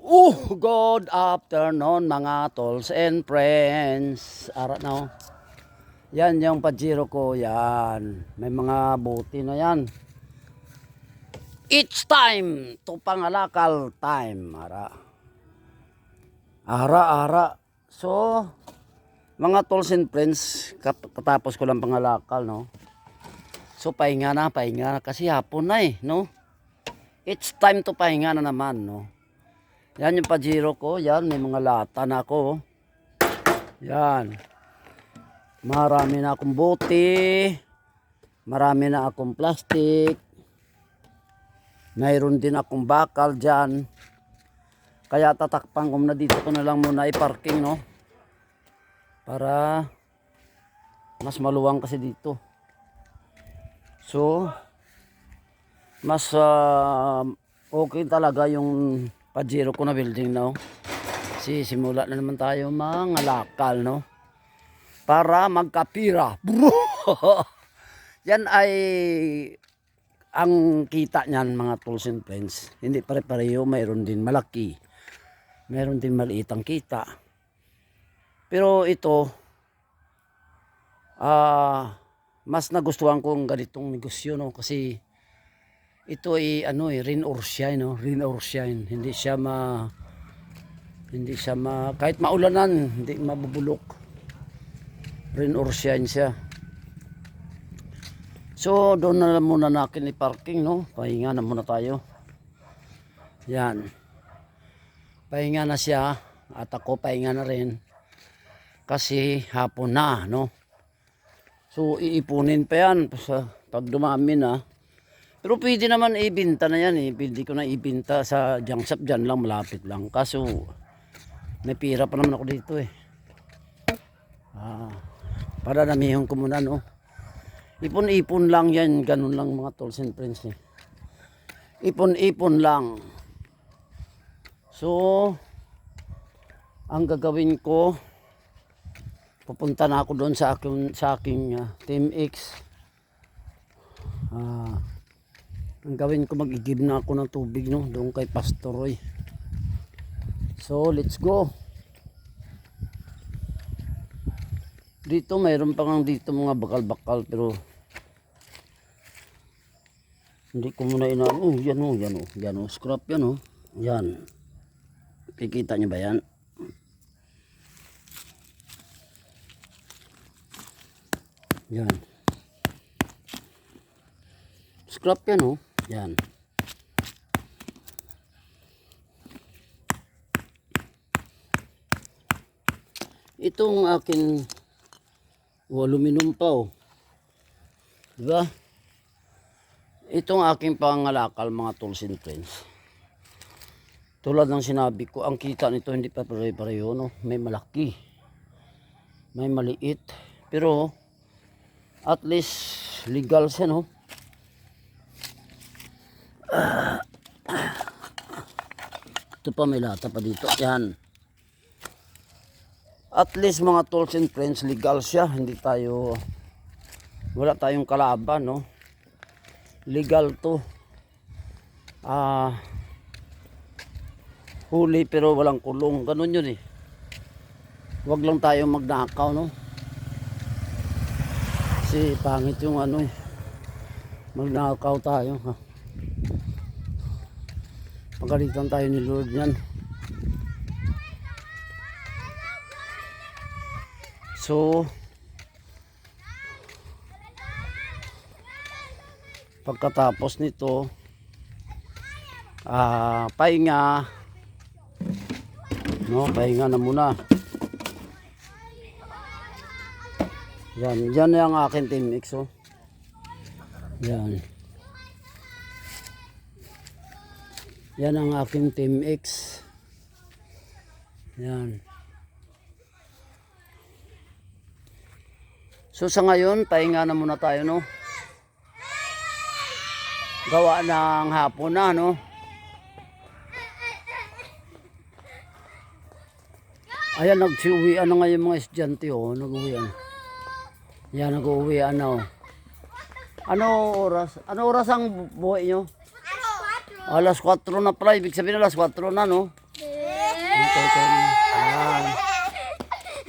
Oh, good afternoon mga tolls and friends. Ara na oh. Yan yung pajero ko, yan. May mga buti na yan. It's time to pangalakal time, ara. Ara, ara. So, mga tolls and friends, kat- katapos ko lang pangalakal, no? So, pahinga na, pahinga na. Kasi hapon na eh, no? It's time to pahinga na naman, no? Yan yung pajero ko. Yan, may mga lata na ako. Yan. Marami na akong bote. Marami na akong plastic. Mayroon din akong bakal dyan. Kaya tatakpan ko na dito ko na lang muna i-parking, no? Para mas maluwang kasi dito. So, mas ah, okay talaga yung Pajero ko na building no. Si simula na naman tayo mga lakal no. Para magkapira. Yan ay ang kita niyan mga tools and friends. Hindi pare-pareho, mayroon din malaki. Mayroon din maliit ang kita. Pero ito ah mas nagustuhan ko ang ganitong negosyo no kasi ito ay ano eh rain or shine no? Rain or shine hindi siya ma hindi siya ma kahit maulanan hindi mabubulok. Rain or shine siya. So doon na lang muna natin i-parking no? Pahinga na muna tayo. Yan. Pahinga na siya at ako pahinga na rin. Kasi hapon na no? So iipunin pa yan pag dumami na pero pwede naman ibinta na yan eh. Pwede ko na ibinta sa junk dyan lang, malapit lang. Kaso, may pira pa naman ako dito eh. Ah, para namihon ko muna no. Ipon-ipon lang yan, ganun lang mga tolls and friends eh. Ipon-ipon lang. So, ang gagawin ko, pupunta na ako doon sa aking, sa aking ah, Team X. Ah, ang gawin ko mag-igib na ako ng tubig no? Doon kay Pastor Roy. So let's go. Dito mayroon pa nga dito mga bakal-bakal pero hindi ko muna inaan. Oh yan oh yan oh. Yan oh scrap yan oh. Yan. Kikita nyo ba yan? Yan. Scrap yan oh yan. Itong akin aluminum pa oh diba itong aking pangalakal mga tools and friends. Tulad ng sinabi ko ang kita nito hindi pa pare-pareho no? May malaki. May maliit. Pero at least legal siya no Ito pa may lata pa dito. Yan. At least mga tools and friends, legal siya. Hindi tayo, wala tayong kalaban, no? Legal to. Ah, huli pero walang kulong. Ganun yun eh. Huwag lang tayo magnakaw, no? Kasi pangit yung ano eh. Magnakaw tayo, ha? Pagalitan tayo ni Lord yan. So, pagkatapos nito, ah, pahinga, no, pahinga na muna. Yan, yan yung akin team mix, oh. Yan. Yan ang aking Team X. Yan. So sa ngayon, pahinga na muna tayo, no? Gawa ng hapon na, no? Ayan, nagsiuwian na ngayon mga estudyante, oh. Nag-uwian. Yan, nag-uwian na, oh. Ano oras? Ano oras ang buhay nyo? Alas 4 na pala, ibig sabihin alas 4 na, no?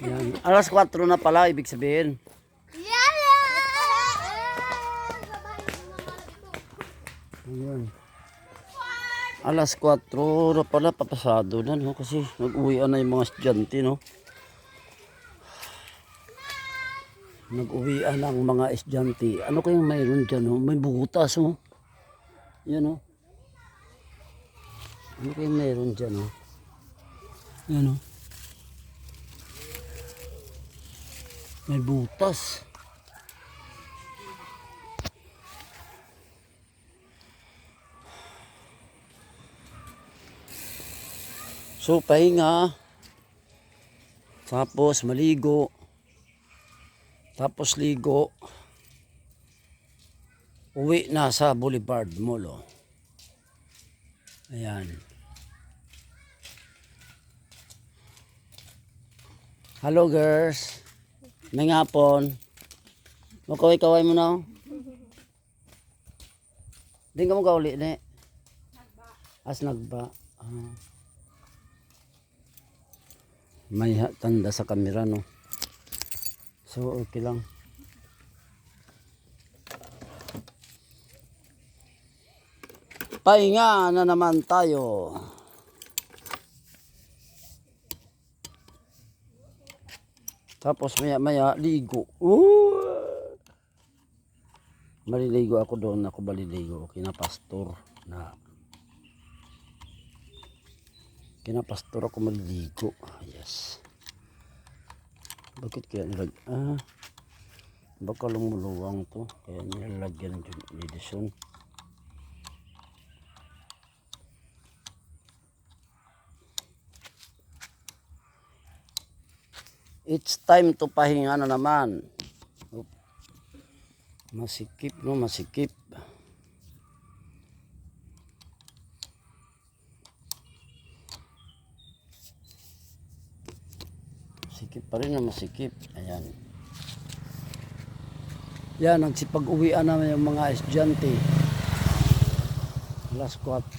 Yan. Alas 4 na pala, ibig sabihin. Ayan. Alas 4 na pala, papasado na, no? Kasi nag-uwi na yung mga estudyante, no? Nag-uwi ang mga estudyante. Ano kayang mayroon dyan, no? May butas, no? Yan, no? Ano kayang mayroon dyan, no? Yan, no? May butas. So, pahinga. Tapos, maligo. Tapos, ligo. Uwi na sa Boulevard Mall. oh. Ayan. Hello, girls. May ngapon. Makaway-kaway mo na. oh. Di ka mo kauli, ne? As nagba. Ah. May tanda sa kamera, no? So, okay lang. Pahinga na naman tayo. Tapos maya maya ligo. Ooh! Maliligo ako doon, ako baliligo. Kinapastor na kinapastor ako maliligo. Yes. Bakit kaya nilag... Ah, baka lumuluwang to. Kaya nilalagyan ng edison. It's time to pahinga na naman. Oop. Masikip no, masikip. Sikip pa rin na masikip. Ayan. Yan, nagsipag-uwian naman yung mga estudyante. Alas 4.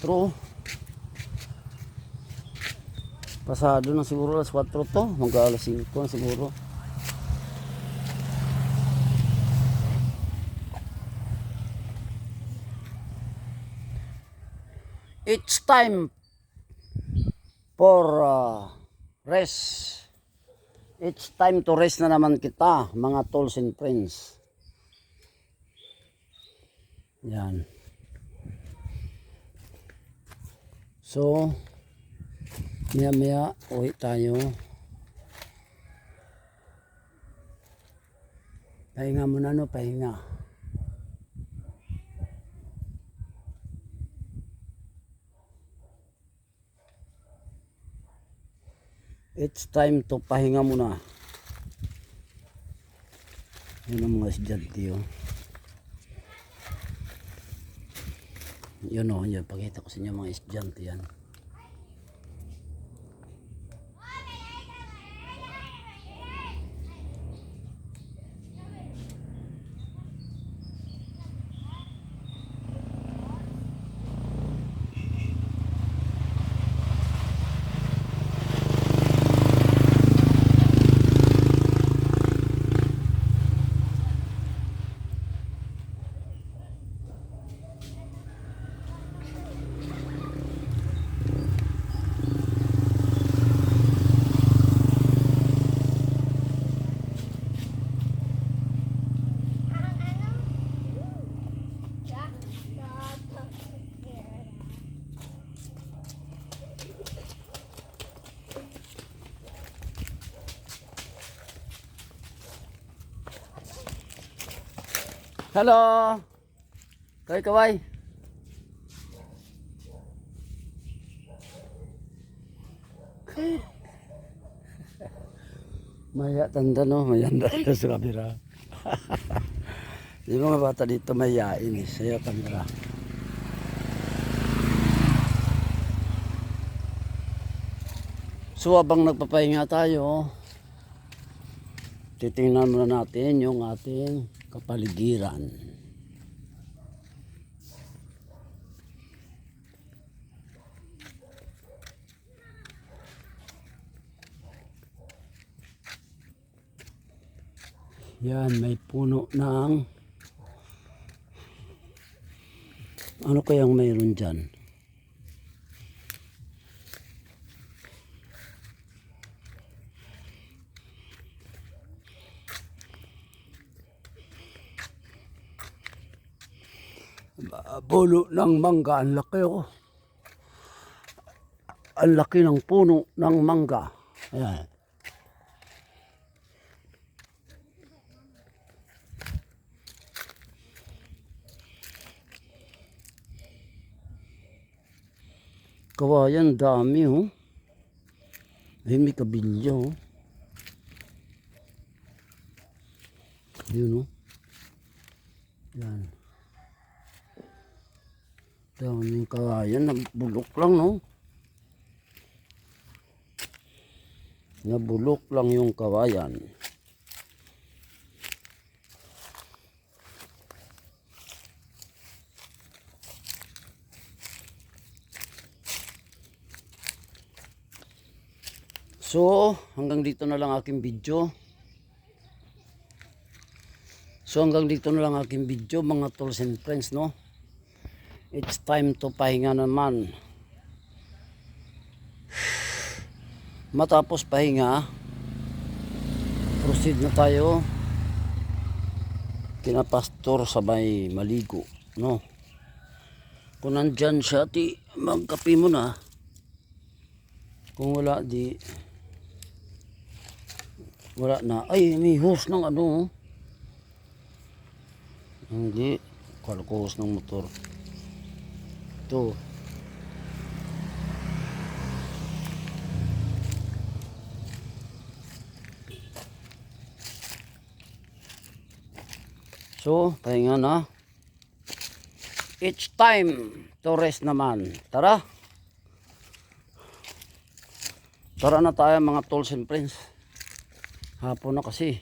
Pasado na siguro alas 4 to. Mag alas 5 na siguro. It's time for uh, rest. It's time to rest na naman kita, mga tools and friends. Yan. So, maya maya uwi tayo. Pahinga muna no, pahinga. It's time to pahinga muna. Yun ang mga estudyante yun. Yun o, yun. Pakita ko sa inyo mga estudyante yan. Hello! Kaway kaway. Maya tanda no, mayanda ito sa kamera. Yung mga bata dito mayayain eh, sa'yo kamera. So habang nagpapahinga tayo, titingnan muna natin yung ating kapaligiran. Yan, may puno ng ano kayang mayroon dyan? Puno ng mangga, ang laki oh. Ang laki ng puno ng mangga. Ayan. Kawayan, dami oh. Ay, may kabilya oh. Yun oh. Yan. Daming kawayan, nabulok lang no. Nabulok lang yung kawayan. So, hanggang dito na lang aking video. So, hanggang dito na lang aking video mga tools and friends, no? It's time to pahinga naman. Matapos pahinga, proceed na tayo kina pastor sabay maligo, no? Kung nandyan siya, ti, magkape mo na. Kung wala, di, wala na. Ay, may hose ng ano. oh. Hindi. Kala ng motor. Ito. So, pahinga na. It's time to rest naman. Tara. Tara na tayo mga tools and friends. Hapon na kasi.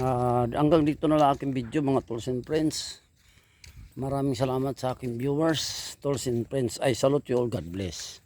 Ah, hanggang dito na lang aking video mga tools and friends. Maraming salamat sa aking viewers, tools and friends. I salute you all. God bless.